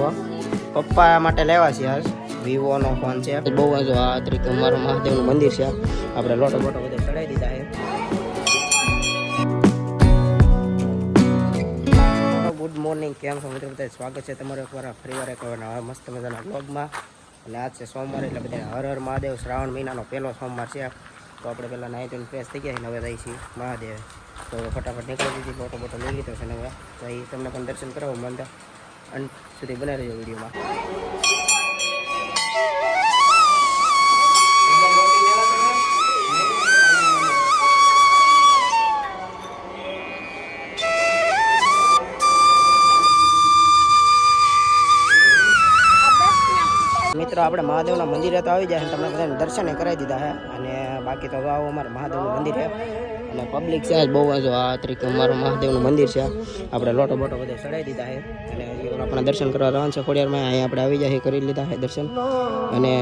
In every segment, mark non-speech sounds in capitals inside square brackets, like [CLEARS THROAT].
જુઓ પપ્પા માટે લેવા છે આજ. વિવોનો ફોન છે. બહુ જ આ તરીકે અમારું મહાદેવનું મંદિર છે. આપણે લોટો બોટો બધો ચડાવી દીધા છે. ગુડ મોર્નિંગ કેમ છો મિત્રો? બધા સ્વાગત છે તમારું એકવાર ફરીવાર એક મસ્ત મજાના બ્લોગમાં અને આજ છે સોમવાર એટલે બધા હર હર મહાદેવ. શ્રાવણ મહિનાનો પહેલો સોમવાર છે તો આપણે પહેલાં નાહી ધોઈને ફ્રેશ થઈ ગયા છે હવે જઈએ છીએ મહાદેવ. તો ફટાફટ નીકળી દીધી ફોટો બોટો લઈ લીધો છે હવે. એ તમને પણ દર્શન કરાવો મંદિર અંત સુધી બનાવી વિડીયોમાં. મિત્રો, આપણે મહાદેવના મંદિરે તો આવી જાય તમને બધાને દર્શને કરાવી દીધા છે. અને બાકી તો આવો અમારે મહાદેવનું મંદિર છે. અને પબ્લિક છે બહુ જ આ તરીકે અમારું મહાદેવનું મંદિર છે. આપણે લોટો બોટો બધો ચડાવી દીધા છે. અને આપણે દર્શન કરવા રવાના છે. ખોડિયારમાં અહીંયા આપણે આવી જાય કરી લીધા છે દર્શન. અને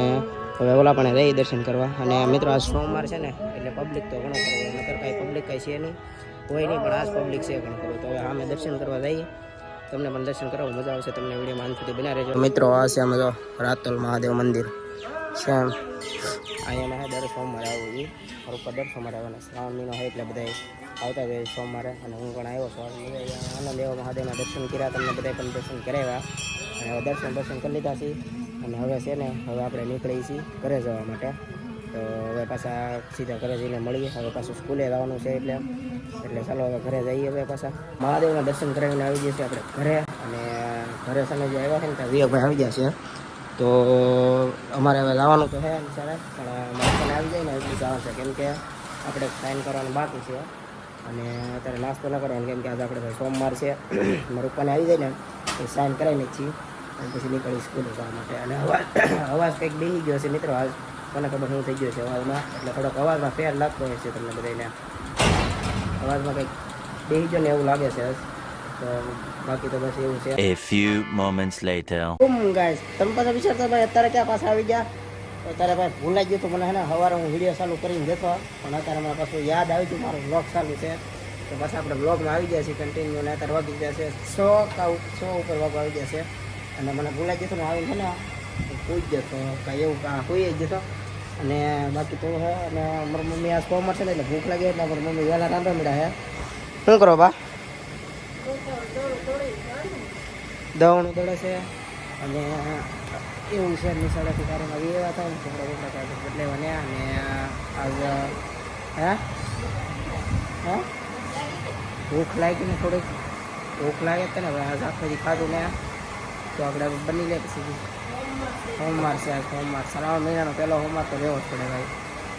હવે ઓલા પણ રહી દર્શન કરવા. અને મિત્રો આ સોમવાર છે ને એટલે પબ્લિક તો ઘણો કરવું નકર કાંઈ પબ્લિક કાંઈ છે નહીં. કોઈ નહીં પણ આજ પબ્લિક છે ઘણું કરવું તો હવે અમે દર્શન કરવા જઈએ. તમને પણ દર્શન કરાવો મજા આવશે. તમને વીડિયો માન સુધી બના રહેજો. મિત્રો આ છે અમે જો રાતોલ મહાદેવ મંદિર. છે અહીંયા દર સોમવારે આવું છું મારા ઉપર દર સોમવારે આવવાના. શ્રાવણ મહિનો હોય એટલે બધા આવતા હોય સોમવારે અને હું પણ આવ્યો છું. આનંદ એવા મહાદેવના દર્શન કર્યા, તમને બધા પણ દર્શન કરાવ્યા. અને હવે દર્શન દર્શન કરી લીધા છીએ. અને હવે છે ને, હવે આપણે નીકળીએ છીએ ઘરે જવા માટે. તો હવે પાછા સીધા ઘરે જઈને મળીએ. હવે પાછું સ્કૂલે જવાનું છે એટલે. એટલે ચાલો હવે ઘરે જઈએ હવે પાછા. મહાદેવના દર્શન કરાવીને આવી જઈએ છીએ આપણે ઘરે. અને ઘરે સામે જે આવ્યા છે ને, ત્યાં વિયભાઈ આવી ગયા છે. તો અમારે હવે જવાનું તો છે સર પણ મારે આવી જાય ને એટલું જવાનું છે. કેમ કે આપણે સાઇન કરવાનું બાકી છે. અને અત્યારે નાસ્તો ન કરવાનો કેમ કે આજે આપણે ભાઈ સોમવાર છે [CLEARS THROAT] મારા પપ્પાને આવી જાય ને એ સાઇન કરાવીને છીએ. અને પછી નીકળી સ્કૂલે જવા માટે. અને અવાજ [CLEARS THROAT] અવાજ કંઈક બેસી ગયો છે મિત્રો આજ. મને ખબર શું થઈ ગયો છે અવાજમાં. એટલે થોડોક અવાજમાં ફેર લાગતો હોય છે તમને બધાને અવાજમાં કંઈક બેસી ગયો ને એવું લાગે છે તો બાકી તો બસ એવું છે. A few moments later guys તમે પાછા વિચારતા ભાઈ અત્યારે ક્યાં પાછા આવી ગયા? તો અત્યારે ભાઈ ભૂલાઈ ગયું તો મને હે સવારે હું વીડિયો ચાલુ કરીને જતો પણ અત્યારે મને પાછું યાદ આવી ગયું મારું બ્લોગ ચાલુ છે. તો પાછા આપણે બ્લોગમાં આવી ગયા છીએ કન્ટિન્યુ ને અત્યારે વાગી ગયા છે સો કા સો ઉપર વાગો આવી ગયા છે. અને મને ભૂલાઈ ગયું તો હું આવીને ને પૂજ જતો. કાંઈ એવું કાં હોઈ જ જતો. અને બાકી તો હે અને મારી મમ્મી આ સોમવાર છે ને એટલે ભૂખ લાગે એટલે મારી મમ્મી વહેલા રાંધવા મળ્યા હે. શું કરો બા? દવણું દળે છે? અને એવું છે નિશાળેથી કારણ આવી એવા હતા ચોપડા બોપડા કાંઈ એટલે ને અને આજ, હે? હે? ભૂખ લાગી ને થોડીક. ભૂખ લાગે છે ને હવે આજ આખો દી ખાધું ને તો આપણે બની લે પછી સોમવાર છે આજ સોમવાર. શ્રાવણ મહિનાનો પહેલો સોમવાર તો લેવો જ પડે ભાઈ.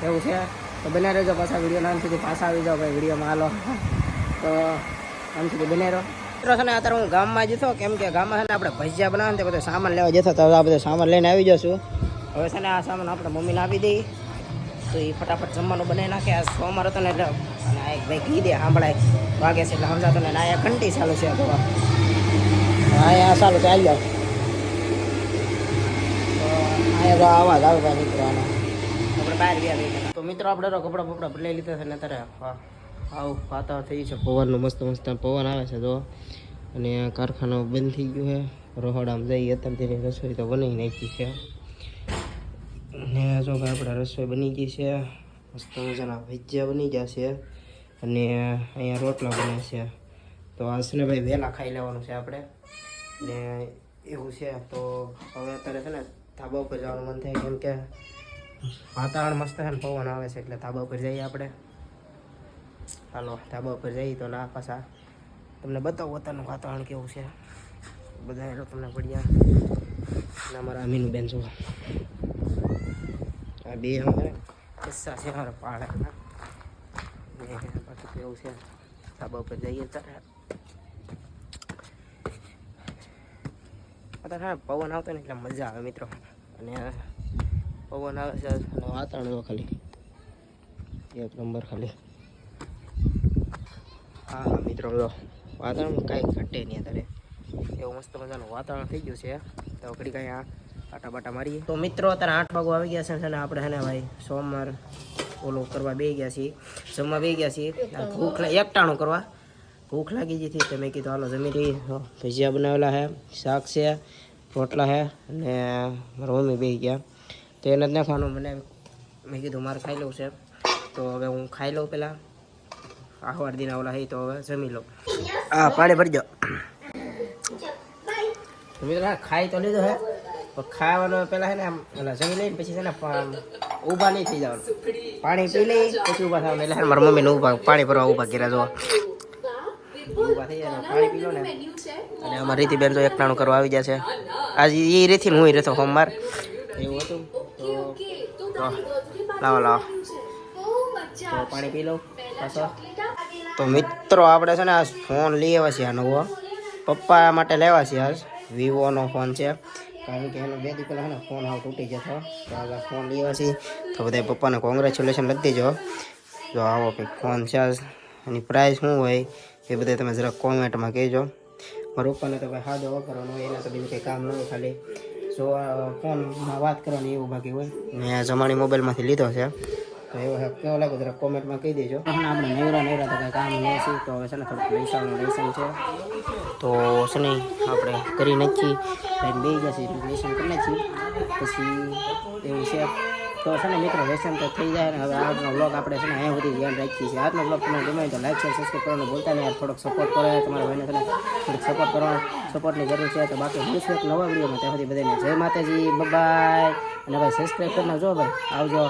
એવું છે? તો બને રહેજો પાછા વીડિયો. નામ સુધી પાછા આવી જાઓ ભાઈ, વિડીયોમાં હાલો. [LAUGHS] તો આમ સુધી બને રહો. મિત્રો છે ને, અત્યારે હું ગામમાં જતો કેમ કે ગામમાં છે ને, આપણે ભજીયા બનાવે તે બધો સામાન લેવા જતો તો આ બધો સામાન લઈને આવી જશું. હવે છે ને, આ સામાન આપણે મમ્મીને આપી દઈ તો એ ફટાફટ જમવાનું બનાવી નાખે. આ સોમવાર હતો ને, એટલે અને આ એક ભાઈ કહી દે સાંભળાય વાગે છે, એટલે સમજાતો ને આ ઘંટી ચાલુ છે તો અહીંયા ચાલુ ચાલી જાઓ અહીંયા તો અવાજ આવે ભાઈ નીકળવાનો આપણે બહાર ગયા તો મિત્રો, આપણે કપડાં બપડા બદલાઈ લીધા છે ને, અત્યારે. હા. આવું વાતાવરણ થઈ છે. પવનનું મસ્ત મસ્ત પવન આવે છે જો. અને કારખાનો બંધ થઈ ગયો છે. રહોડામાં જઈ અત્યારથી રસોઈ તો બનાવી નાખી છે. ને જો કે આપણે રસોઈ બની ગઈ છે. મસ્ત મજાના ભજીયા બની ગયા છે. અને અહીંયા રોટલા બને છે. તો આશને ભાઈ વહેલા ખાઈ લેવાનું છે આપણે. ને એવું છે. તો હવે અત્યારે છે ને ધાબા ઉપર જવાનું મન થાય કેમ કે વાતાવરણ મસ્ત છે ને, પવન આવે છે એટલે ધાબા ઉપર જઈએ આપણે. હાલો, ધાબા ઉપર જઈએ તો ના પાછા. તમને બતાવો અત્યારનું વાતાવરણ કેવું છે. બધા એનો તમને અને અમારા અમીનું બેન જો આ બે અમારે કિસ્સા છે, અમારા પાડાના ને પાછું કેવું છે. ધાબા ઉપર જઈએ ત્યારે. અત્યારે હા, પવન આવતો ને એટલે મજા આવે મિત્રો. અને પવન આવે છે વાતાવરણ ખાલી. એક નંબર ખાલી. હા હા, મિત્રો, લો. વાતાવરણ કાંઈ ઘટે નહીં અત્યારે. એવું મસ્ત મજાનું વાતાવરણ થઈ ગયું છે. તો ઘડી કાંઈ આ આટા બાટા મારીએ. તો મિત્રો, અત્યારે આઠ વાગો આવી ગયા છે ને આપણે હે ને ભાઈ સોમવાર ઓલું કરવા બે ગયા છીએ. જમવા બે ગયા છીએ. ભૂખ એકટાણું કરવા. ભૂખ લાગી જતી તો મેં કીધું, હાલો, જમી રહી ભજીયા બનાવેલા છે, શાક છે, રોટલા હે અને મારા મમ્મી બે ગયા. તો એને જ નાખવાનું મને મેં કીધું, મારે ખાઈ લઉં છે. તો હવે હું ખાઈ લઉં પહેલાં. આહવાર દિન ઓલા હે તો હવે જમી લો હા પાણી ભરજો મિત્રો હા ખાઈ તો લીધો હે પણ ખાવાનું પહેલાં છે ને આમ ઓલા જમી લઈને પછી છે ને ઊભા નહીં થઈ જવાનું. પાણી પી લઈ પછી ઊભા થવાનું. એટલે મારા મમ્મીને ઊભા પાણી ભરવા ઊભા કર્યા જો ઊભા થઈ જાય પાણી પી લો ને. અને અમારી રીતિબેન તો એકટાણું કરવા આવી જાય છે. આજે એ રીથી હું રહેતો સોમવાર. એવું હતું તો તો લાવો લાવો. તો પાણી પી લઉં. પાછો. તો મિત્રો, આપણે છે ને આ ફોન લઈ આવ્યા છીએ આ નવો. પપ્પા માટે લેવા છીએ આજ. વિવોનો ફોન છે. કારણ કે એનો બે દી પહેલાં ને ફોન આવ તૂટી હતો. તો આ ફોન લઈ આવ્યા છીએ. તો બધા પપ્પાને કોંગ્રેચ્યુલેશન લખી દેજો. જો આવો કંઈક ફોન છે. એની પ્રાઇસ શું હોય, એ બધા તમે જરાક કોમેન્ટમાં કહેજો. મારા પપ્પાને તો ભાઈ હાજો વાપરવાનો હોય, એના તો બીજું કંઈ કામ ન હોય ખાલી. જો ફોનમાં વાત કરવાની એવું બાકી હોય. મેં જમાણી મોબાઈલમાંથી લીધો છે. તો એવો હે કેવો લાગે જરા કોમેન્ટમાં કહી દેજો આપણે નવરા નવરા તો કાંઈ કામ નહીં છે તો હવે છે ને થોડુંક પૈસાનું લેસન છે તો છે ને આપણે કરી નાખી લઈને બે જશે એટલે લેસન કરી નાખી પછી એવું છે તો છે ને મિત્રો લેસન તો થઈ જાય ને હવે આજનો બ્લોગ આપણે છે ને અહીંયા સુધી ધ્યાન રાખીએ છીએ આજનો બ્લોગ તમને ગમે તો લાઈક શેર સબસ્ક્રાઈબ કરવાનું ભૂલતા નહીં યાર થોડોક સપોર્ટ કરો તમારા ભાઈને છે ને થોડીક સપોર્ટ કરવાનો સપોર્ટની જરૂર છે તો બાકી મળીશું એક નવા વિડીયોમાં ત્યાં સુધી બધાને જય માતાજી બાય અને ભાઈ સબસ્ક્રાઈબ કરી નાખજો ભાઈ આવજો